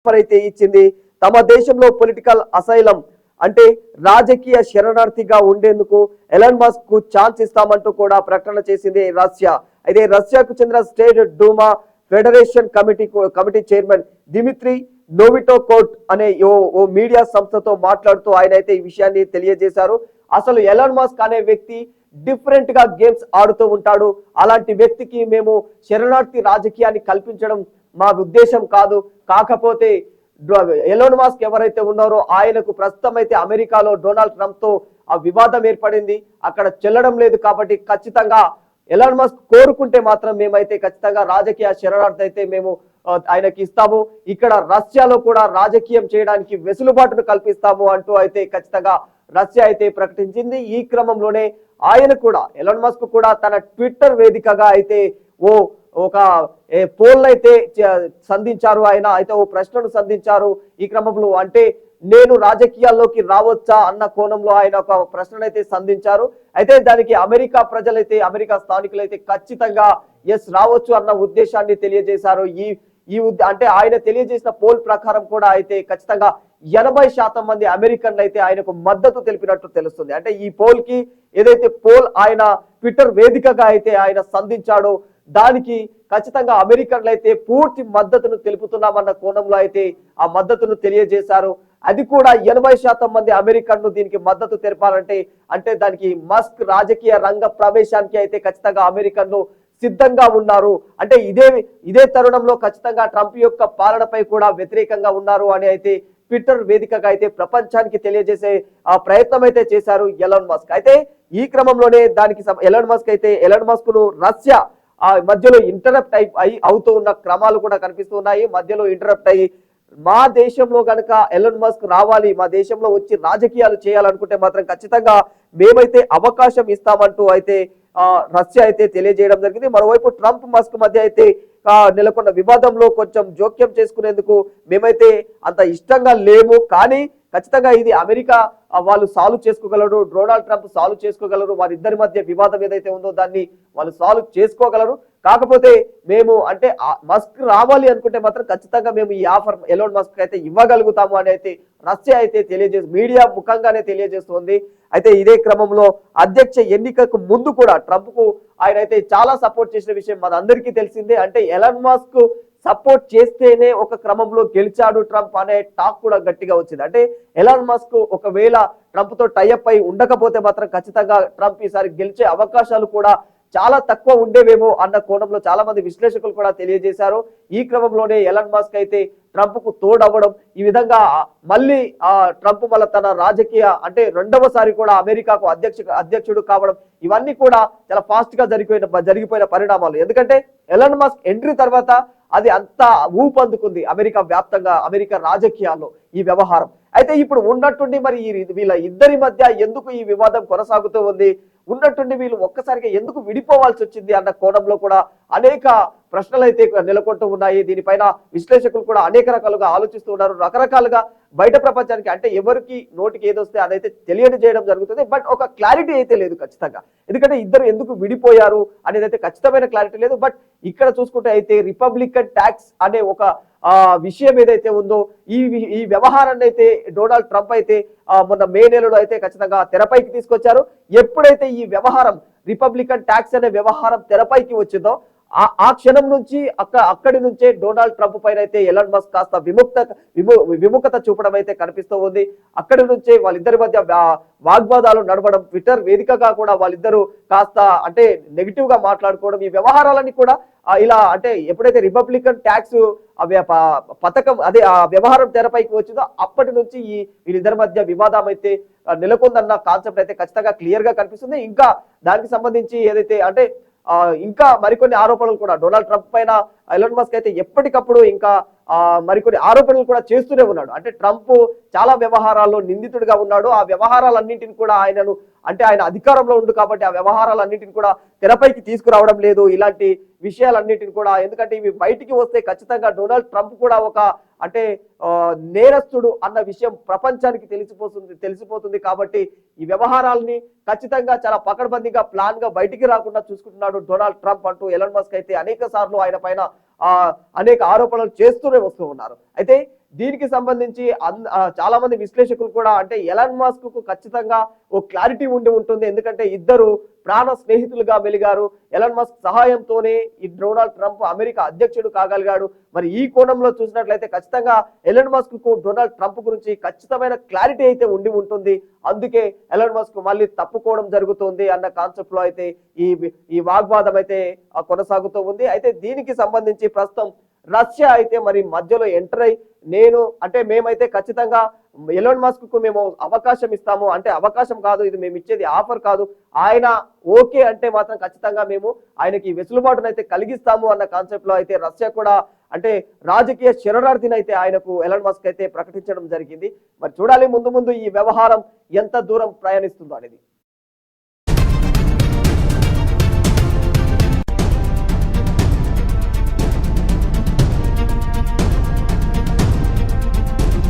Offer అయితే ఇచ్చింది. తమ దేశంలో పొలిటికల్ అసైలం అంటే రాజకీయ శరణార్థిగా ఉండేందుకు ఎలన్ మస్క్కు ఛాన్స్ ఇస్తామంటూ కూడా ప్రకటన చేసింది రష్యా. అయితే రష్యాకు చెందిన state Duma federation committee committee chairman Dmitry నోవిటోకోట్ అనే ఓ ఓ మీడియా సంస్థతో మాట్లాడుతూ ఆయన అయితే ఈ విషయాన్ని తెలియజేశారు. అసలు ఎలన్ మస్క్ అనే వ్యక్తి డిఫరెంట్గా గేమ్స్ ఆడుతూ ఉంటాడు. అలాంటి వ్యక్తికి మేము శరణార్థి రాజకీయాన్ని కల్పించడం మా ఉద్దేశం కాదు. కాకపోతే ఎలోన్ మాస్క్ ఎవరైతే ఉన్నారో ఆయనకు ప్రస్తుతం అయితే అమెరికాలో డొనాల్డ్ ట్రంప్తో ఆ వివాదం ఏర్పడింది. అక్కడ చెల్లడం లేదు కాబట్టి ఖచ్చితంగా ఎలాన్ మస్క్ కోరుకుంటే మాత్రం మేమైతే ఖచ్చితంగా రాజకీయ శరణార్థి అయితే మేము ఆయనకి ఇస్తాము. ఇక్కడ రష్యాలో కూడా రాజకీయం చేయడానికి వెసులుబాటును కల్పిస్తాము అంటూ అయితే ఖచ్చితంగా రష్యా అయితే ప్రకటించింది. ఈ క్రమంలోనే ఆయన కూడా ఎలాన్ మస్క్ కూడా తన ట్విట్టర్ వేదికగా అయితే ఓ ఒక పోల్ అయితే సంధించారు ఆయన అయితే ఓ ప్రశ్నను సంధించారు ఈ క్రమంలో. అంటే నేను రాజకీయాల్లోకి రావచ్చా అన్న కోణంలో ఆయన ఒక ప్రశ్ననైతే సంధించారు. అయితే దానికి అమెరికా ప్రజలైతే అమెరికా స్థానికులైతే ఖచ్చితంగా ఎస్ రావచ్చు అన్న ఉద్దేశాన్ని తెలియజేశారు. ఈ ఈ అంటే ఆయన తెలియజేసిన పోల్ ప్రకారం కూడా అయితే ఖచ్చితంగా ఎనభై శాతం మంది అమెరికన్లు అయితే ఆయనకు మద్దతు తెలిపినట్టు తెలుస్తుంది. అంటే ఈ పోల్కి ఏదైతే పోల్ ఆయన ట్విట్టర్ వేదికగా అయితే ఆయన సంధించాడో దానికి ఖచ్చితంగా అమెరికన్లు అయితే పూర్తి మద్దతును తెలుపుతున్నామన్న కోణంలో అయితే ఆ మద్దతును తెలియజేశారు. అది కూడా ఎనభై శాతం మంది అమెరికన్లు దీనికి మద్దతు తెలపాలంటే అంటే దానికి మస్క్ రాజకీయ రంగ ప్రవేశానికి అయితే ఖచ్చితంగా అమెరికన్లు సిద్ధంగా ఉన్నారు. అంటే ఇదే ఇదే తరుణంలో ఖచ్చితంగా ట్రంప్ యొక్క పాలనపై కూడా వ్యతిరేకంగా ఉన్నారు అని అయితే ట్విట్టర్ వేదికగా అయితే ప్రపంచానికి తెలియజేసే ఆ ప్రయత్నం అయితే చేశారు ఎలన్ మస్క్. అయితే ఈ క్రమంలోనే దానికి ఎలన్ మస్క్ అయితే ఎలన్ మస్క్ను రష్యా ఆ మధ్యలో ఇంటరప్ట్ అయి అయి అవుతూ ఉన్న క్రమాలు కూడా కనిపిస్తూ ఉన్నాయి. మధ్యలో ఇంటరప్ట్ అయ్యి మా దేశంలో కనుక ఎలన్ మస్క్ రావాలి మా దేశంలో వచ్చి రాజకీయాలు చేయాలనుకుంటే మాత్రం ఖచ్చితంగా మేమైతే అవకాశం ఇస్తామంటూ అయితే ఆ, రష్యా అయితే తెలియజేయడం జరిగింది. మరోవైపు ట్రంప్ మస్క్ మధ్య అయితే నెలకొన్న వివాదంలో కొంచెం జోక్యం చేసుకునేందుకు మేమైతే అంత ఇష్టంగా లేము. కానీ ఖచ్చితంగా ఇది అమెరికా వాళ్ళు సాల్వ్ చేసుకోగలరు డొనాల్డ్ ట్రంప్ సాల్వ్ చేసుకోగలరు వారిద్దరి మధ్య వివాదం ఏదైతే ఉందో దాన్ని వాళ్ళు సాల్వ్ చేసుకోగలరు. కాకపోతే మేము అంటే ఆ మస్క్ రావాలి అనుకుంటే మాత్రం ఖచ్చితంగా మేము ఈ ఆఫర్ ఎలోన్ మస్క్ అయితే ఇవ్వగలుగుతాము అని అయితే రష్యా అయితే తెలియజేసి మీడియా ముఖంగానే తెలియజేస్తోంది. అయితే ఇదే క్రమంలో అధ్యక్ష ఎన్నికకు ముందు కూడా ట్రంప్కు ఆయన అయితే చాలా సపోర్ట్ చేసిన విషయం మనందరికీ తెలిసిందే. అంటే ఎలన్ మస్క్ సపోర్ట్ చేస్తేనే ఒక క్రమంలో గెలిచాడు ట్రంప్ అనే టాక్ కూడా గట్టిగా వచ్చింది. అంటే ఎలాన్ మస్క్ ఒకవేళ ట్రంప్తో టైఅప్ అయి ఉండకపోతే మాత్రం ఖచ్చితంగా ట్రంప్ ఈసారి గెలిచే అవకాశాలు కూడా చాలా తక్కువ ఉండేవేమో అన్న కోణంలో చాలా మంది విశ్లేషకులు కూడా తెలియజేశారు. ఈ క్రమంలోనే ఎలన్ మాస్క్ అయితే ట్రంప్కు తోడవ్వడం ఈ విధంగా మళ్ళీ ఆ ట్రంప్ వల్ల తన రాజకీయ అంటే రెండవసారి కూడా అమెరికాకు అధ్యక్ష అధ్యక్షుడు కావడం ఇవన్నీ కూడా చాలా ఫాస్ట్గా జరిగిపోయిన జరిగిపోయిన పరిణామాలు. ఎందుకంటే ఎలన్ మాస్క్ ఎంట్రీ తర్వాత అది అంతా ఊపందుకుంది అమెరికా వ్యాప్తంగా అమెరికా రాజకీయాల్లో ఈ వ్యవహారం. అయితే ఇప్పుడు ఉన్నట్టుండి మరి ఈ వీళ్ళ ఇద్దరి మధ్య ఎందుకు ఈ వివాదం కొనసాగుతూ ఉంది? ఉన్నట్టుండి వీళ్ళు ఒక్కసారిగా ఎందుకు విడిపోవాల్సి వచ్చింది అన్న కోణంలో కూడా అనేక ప్రశ్నలు అయితే నెలకొంటూ ఉన్నాయి. దీనిపైన విశ్లేషకులు కూడా అనేక రకాలుగా ఆలోచిస్తూ ఉన్నారు. రకరకాలుగా బయట ప్రపంచానికి అంటే ఎవరికి నోటికి ఏదొస్తే అదైతే తెలియని చేయడం జరుగుతుంది. బట్ ఒక క్లారిటీ అయితే లేదు ఖచ్చితంగా. ఎందుకంటే ఇద్దరు ఎందుకు విడిపోయారు అనేది అయితే ఖచ్చితమైన క్లారిటీ లేదు. బట్ ఇక్కడ చూసుకుంటే అయితే రిపబ్లికన్ ట్యాక్స్ అనే ఒక విషయం ఏదైతే ఉందో ఈ ఈ వ్యవహారాన్ని అయితే డొనాల్డ్ ట్రంప్ అయితే ఆ, మొన్న మే నెలలో అయితే ఖచ్చితంగా తెరపైకి తీసుకొచ్చారు. ఎప్పుడైతే ఈ వ్యవహారం రిపబ్లికన్ ట్యాక్స్ అనే వ్యవహారం తెరపైకి వచ్చిందో ఆ ఆ క్షణం నుంచి అక్క అక్కడి నుంచే డొనాల్డ్ ట్రంప్ పైన అయితే ఎలన్ మస్క్ కాస్త విముక్త విము- విముఖత చూపడం అయితే కనిపిస్తూ ఉంది. అక్కడి నుంచే వాళ్ళిద్దరి మధ్య వాగ్వాదాలు నడవడం ట్విట్టర్ వేదికగా కూడా వాళ్ళిద్దరూ కాస్త అంటే నెగిటివ్గా మాట్లాడుకోవడం ఈ వ్యవహారాలన్నీ కూడా ఇలా అంటే ఎప్పుడైతే రిపబ్లికన్ ట్యాక్స్ పథకం అదే ఆ వ్యవహారం తెరపైకి వచ్చిందో అప్పటి నుంచి ఈ వీళ్ళిద్దరి మధ్య వివాదం అయితే నెలకొందన్న కాన్సెప్ట్ అయితే ఖచ్చితంగా క్లియర్గా కనిపిస్తుంది. ఇంకా దానికి సంబంధించి ఏదైతే అంటే ఇంకా మరికొన్ని ఆరోపణలు కూడా. డొనాల్డ్ ట్రంప్ పైన ఎలన్ మస్క్ అయితే ఎప్పటికప్పుడు ఇంకా మరికొన్ని ఆరోపణలు కూడా చేస్తూనే ఉన్నాడు. అంటే ట్రంప్ చాలా వ్యవహారాల్లో నిందితుడిగా ఉన్నాడు. ఆ వ్యవహారాలన్నింటిని కూడా ఆయనను అంటే ఆయన అధికారంలో ఉండు కాబట్టి ఆ వ్యవహారాలన్నింటిని కూడా తెరపైకి తీసుకురావడం లేదు. ఇలాంటి విషయాలన్నింటిని కూడా ఎందుకంటే ఇవి బయటికి వస్తే ఖచ్చితంగా డొనాల్డ్ ట్రంప్ కూడా ఒక అంటే నేరస్తుడు అన్న విషయం ప్రపంచానికి తెలిసిపోతుంది తెలిసిపోతుంది కాబట్టి ఈ వ్యవహారాల్ని ఖచ్చితంగా చాలా పకడ్బందీగా ప్లాన్గా బయటికి రాకుండా చూసుకుంటున్నాడు డొనాల్డ్ ట్రంప్ అంటూ ఎలన్ మస్క్ అయితే అనేక సార్లు ఆయన పైన అనేక ఆరోపణలు చేస్తూనే వస్తూ ఉన్నారు. అయితే దీనికి సంబంధించి చాలా మంది విశ్లేషకులు కూడా అంటే ఎలాన్ మాస్క్కు ఖచ్చితంగా ఓ క్లారిటీ ఉండి ఉంటుంది. ఎందుకంటే ఇద్దరు ప్రాణ స్నేహితులుగా వెలిగారు. ఎలన్ మస్క్ సహాయంతోనే ఈ డొనాల్డ్ ట్రంప్ అమెరికా అధ్యక్షుడు కాగలిగాడు. మరి ఈ కోణంలో చూసినట్లయితే ఖచ్చితంగా ఎలన్ మస్క్కు డొనాల్డ్ ట్రంప్ గురించి ఖచ్చితమైన క్లారిటీ అయితే ఉండి ఉంటుంది. అందుకే ఎలన్ మస్క్ మళ్ళీ తప్పుకోవడం జరుగుతుంది అన్న కాన్సెప్ట్లో అయితే ఈ ఈ వాగ్వాదం అయితే కొనసాగుతూ ఉంది. అయితే దీనికి సంబంధించి ప్రస్తుతం రష్యా అయితే మరి మధ్యలో ఎంటర్ అయి నేను అంటే మేమైతే ఖచ్చితంగా ఎలోన్ మస్క్కు మేము అవకాశం ఇస్తాము. అంటే అవకాశం కాదు ఇది మేము ఇచ్చేది ఆఫర్ కాదు. ఆయన ఓకే అంటే మాత్రం ఖచ్చితంగా మేము ఆయనకి వెసులుబాటునైతే కలిగిస్తాము అన్న కాన్సెప్ట్లో అయితే రష్యా కూడా అంటే రాజకీయ శరణార్థిని అయితే ఆయనకు ఎలన్ మస్క్ అయితే ప్రకటించడం జరిగింది. మరి చూడాలి ముందు ముందు ఈ వ్యవహారం ఎంత దూరం ప్రయాణిస్తుందో అనేది.